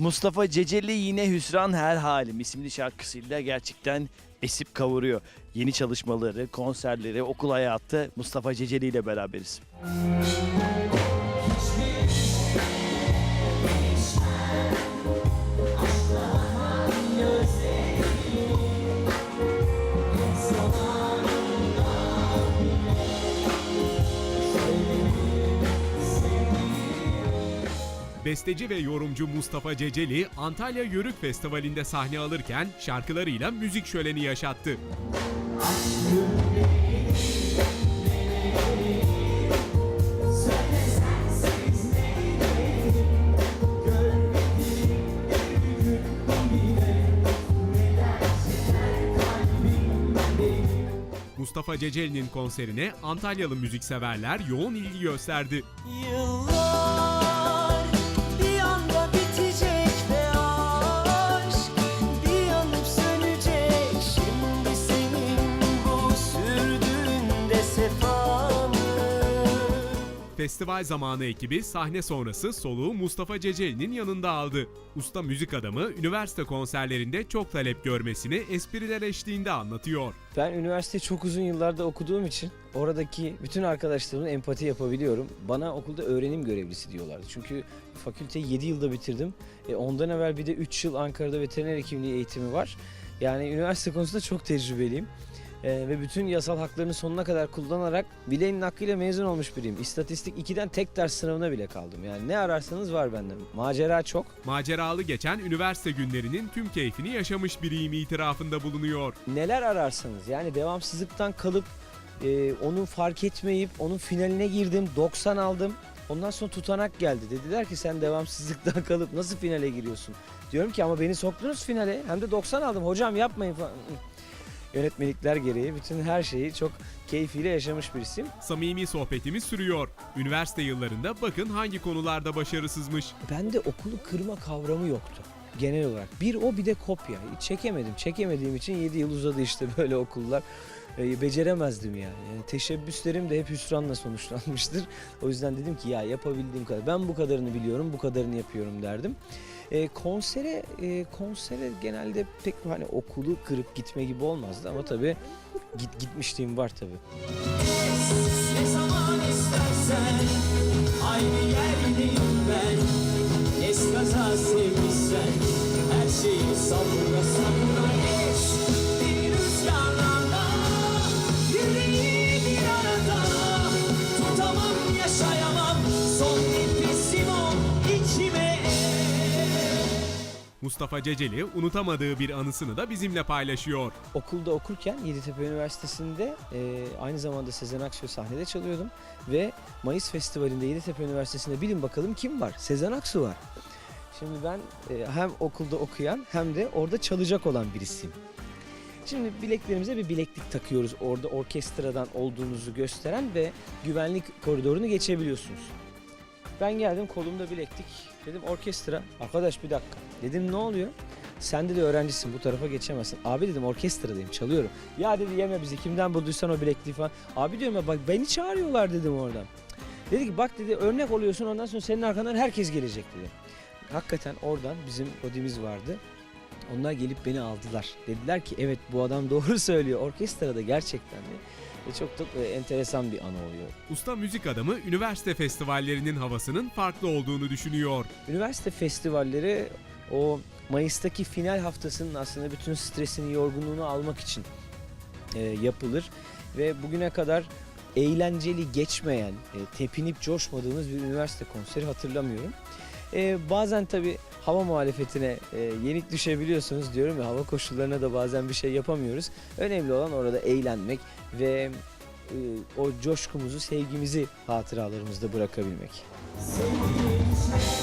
Mustafa Ceceli yine Hüsran Her Halim isimli şarkısıyla gerçekten esip kavuruyor. Yeni çalışmaları, konserleri, okul hayatı Mustafa Ceceli ile beraberiz. Besteci ve yorumcu Mustafa Ceceli Antalya Yörük Festivali'nde sahne alırken şarkılarıyla müzik şöleni yaşattı. Mustafa Ceceli'nin konserine Antalyalı müzikseverler yoğun ilgi gösterdi. Yıllar Festival zamanı ekibi sahne sonrası soluğu Mustafa Ceceli'nin yanında aldı. Usta müzik adamı üniversite konserlerinde çok talep görmesini espriler eşliğinde anlatıyor. Ben üniversiteyi çok uzun yıllarda okuduğum için oradaki bütün arkadaşlarımla empati yapabiliyorum. Bana okulda öğrenim görevlisi diyorlardı. Çünkü fakülteyi 7 yılda bitirdim. E, ondan evvel bir de 3 yıl Ankara'da veteriner hekimliği eğitimi var. Yani üniversite konusunda çok tecrübeliyim. E, ve bütün yasal haklarını sonuna kadar kullanarak bileğinin hakkıyla mezun olmuş biriyim. İstatistik 2'den tek ders sınavına bile kaldım. Yani ne ararsanız var bende. Macera çok. Maceralı geçen üniversite günlerinin tüm keyfini yaşamış biriyim itirafında bulunuyor. neler ararsanız yani devamsızlıktan kalıp e, onu fark etmeyip onun finaline girdim 90 aldım. Ondan sonra tutanak geldi. Dediler ki sen devamsızlıktan kalıp nasıl finale giriyorsun? Diyorum ki ama beni soktunuz finale. Hem de 90 aldım. Hocam yapmayın falan. Yönetmelikler gereği bütün her şeyi çok keyfiyle yaşamış birisiyim. Samimi sohbetimiz sürüyor. Üniversite yıllarında bakın hangi konularda başarısızmış. Bende okulu kırma kavramı yoktu genel olarak. Bir o bir de kopya. Çekemedim. Çekemediğim için 7 yıl uzadı işte böyle okullar. Ee, beceremezdim yani. yani. Teşebbüslerim de hep hüsranla sonuçlanmıştır. O yüzden dedim ki ya yapabildiğim kadar. Ben bu kadarını biliyorum, bu kadarını yapıyorum derdim. Ee, konsere e, konsere genelde pek hani okulu kırıp gitme gibi olmazdı ama tabii git, gitmişliğim var tabii. Her şeyi sabırla Mustafa Ceceli unutamadığı bir anısını da bizimle paylaşıyor. okulda okurken Yeditepe Üniversitesi'nde e, aynı zamanda Sezen Aksu sahnede çalıyordum ve Mayıs Festivali'nde Yeditepe Üniversitesi'nde bilin bakalım kim var? Sezen Aksu var. Şimdi ben e, hem okulda okuyan hem de orada çalacak olan birisiyim. Şimdi bileklerimize bir bileklik takıyoruz orada orkestradan olduğunuzu gösteren ve güvenlik koridorunu geçebiliyorsunuz. Ben geldim kolumda bileklik. Dedim orkestra. Arkadaş bir dakika. Dedim ne oluyor? Sen dedi öğrencisin bu tarafa geçemezsin. Abi dedim orkestradayım çalıyorum. Ya dedi yeme bizi kimden bulduysan o bilekliği falan. Abi diyorum ya bak beni çağırıyorlar dedim oradan. Dedi ki bak dedi örnek oluyorsun ondan sonra senin arkandan herkes gelecek dedi. Hakikaten oradan bizim odimiz vardı. Onlar gelip beni aldılar. Dediler ki evet bu adam doğru söylüyor. Orkestrada gerçekten de. Ve çok da e, enteresan bir anı oluyor. Usta müzik adamı üniversite festivallerinin havasının farklı olduğunu düşünüyor. Üniversite festivalleri o Mayıs'taki final haftasının aslında bütün stresini, yorgunluğunu almak için e, yapılır. Ve bugüne kadar eğlenceli geçmeyen, e, tepinip coşmadığımız bir üniversite konseri hatırlamıyorum. E, bazen tabii hava muhalefetine e, yenik düşebiliyorsunuz diyorum ya hava koşullarına da bazen bir şey yapamıyoruz. Önemli olan orada eğlenmek ve e, o coşkumuzu, sevgimizi hatıralarımızda bırakabilmek. Sevgilim